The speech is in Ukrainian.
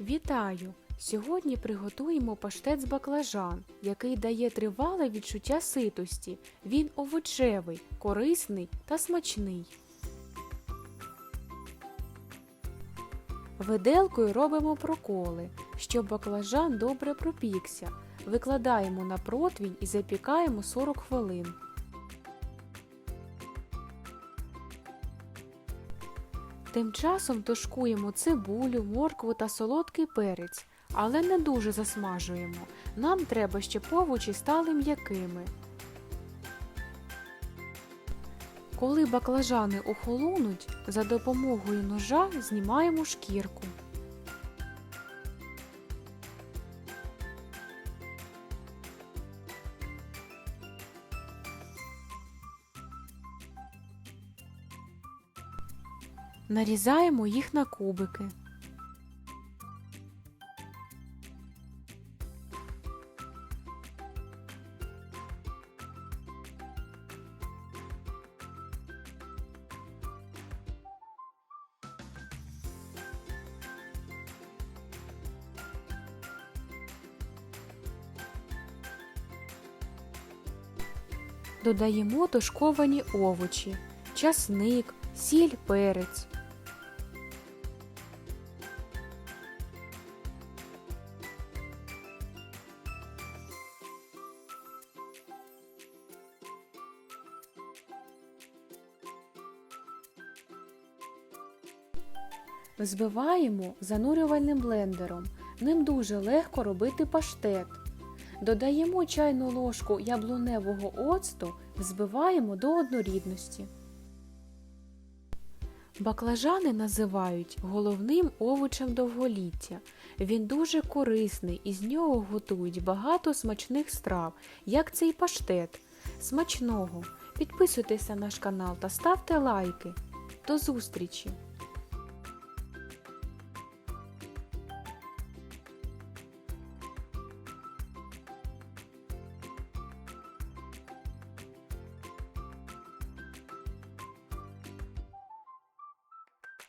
Вітаю! Сьогодні приготуємо паштет з баклажан, який дає тривале відчуття ситості. Він овочевий, корисний та смачний. Виделкою робимо проколи, щоб баклажан добре пропікся. Викладаємо на противень і запікаємо 40 хвилин. Тим часом тушкуємо цибулю, моркву та солодкий перець, але не дуже засмажуємо. Нам треба, щоб овочі стали м'якими. Коли баклажани охолонуть, за допомогою ножа знімаємо шкірку. Нарізаємо їх на кубики. Додаємо тушковані овочі, часник, сіль, перець. Взбиваємо занурювальним блендером. Ним дуже легко робити паштет. Додаємо чайну ложку яблуневого оцту, взбиваємо до однорідності. Баклажани називають головним овочем довголіття. Він дуже корисний і з нього готують багато смачних страв, як цей паштет. Смачного! Підписуйтесь на наш канал та ставте лайки. До зустрічі!